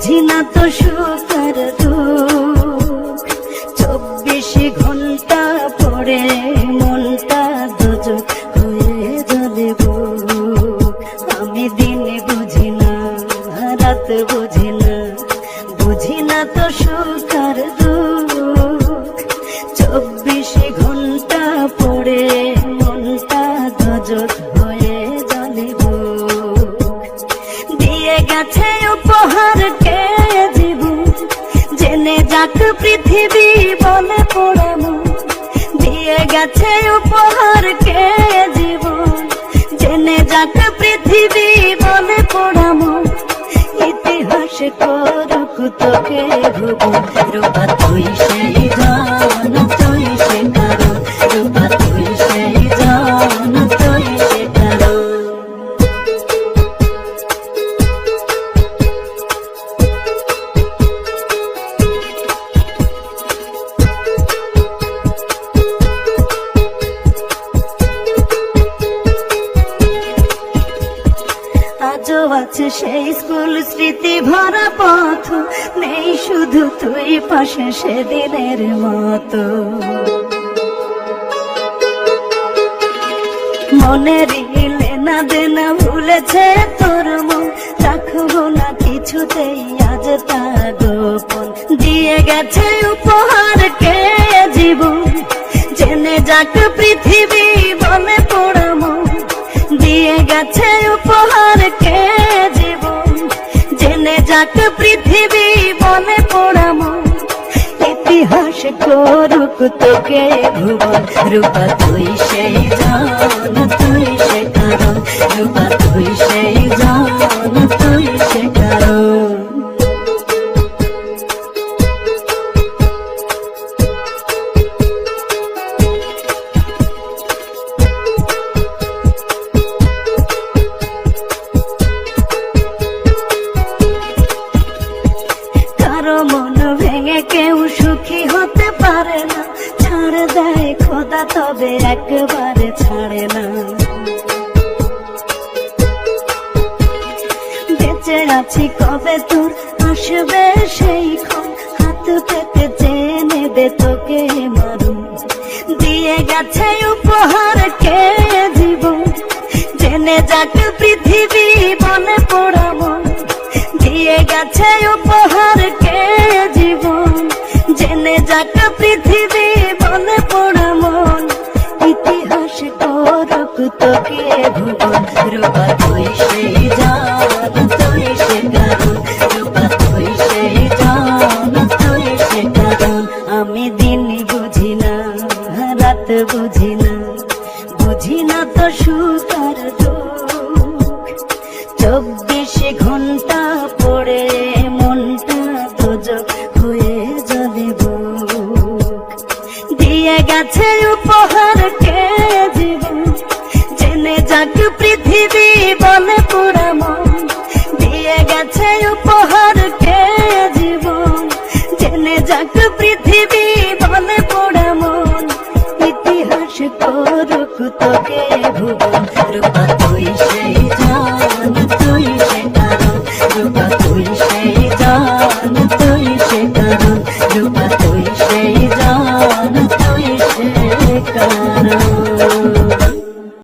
বুঝি না তো সুখের দুঃখ। চব্বিশ ঘণ্টা পরে মনটা দুজক হয়ে জলে আমি দিনে বুঝি না, রাত বুঝি না বুঝি না তো দুঃখ। চব্বিশ ঘণ্টা পরে মনটা দুজক হয়ে জলে দিয়ে গেছে উপহার যাক পৃথিবী বলে পড়ানো দিয়ে গেছে উপহার কে জীবন? জেনে যাক পৃথিবী বলে পড়ামো ইতিহাস করুক তোকে ভুবন, রূপা তুই সেই আছে সেই স্কুল স্মৃতি ভরা পথ। নেই শুধু তুই পাশে সেদিনের মতো। মনের না দেনা ভুলেছে তোর মন। রাখব না কিছুতেই আজ তা গোপন। দিয়ে গেছে উপহার কে জীবন? জেনে যাক পৃথিবী বলে পড়ামো দিয়ে গেছে উপহার কে যাক পৃথিবী বলে পড়ামো। ইতিহাস করুক তোকে ভুবন, রূপা তুই সেই জান, তুই সে কারণ রূপা তুই সেই খোদা তবে একবারে ছাড়ে না। বেঁচে আছি কবে তোর? আসবে সেই ক্ষণ। হাত পেতে চেয়ে নেবে তোকে মারুন। দিয়ে গেছে উপহার কে জীবন? জেনে যাক পৃথিবী বলে পড়াবো দিয়ে গেছে উপহার আমি দিন বুঝি না রাত বুঝি না। বুঝি তো সুতার চব্বিশ ঘণ্টা পরে তোকে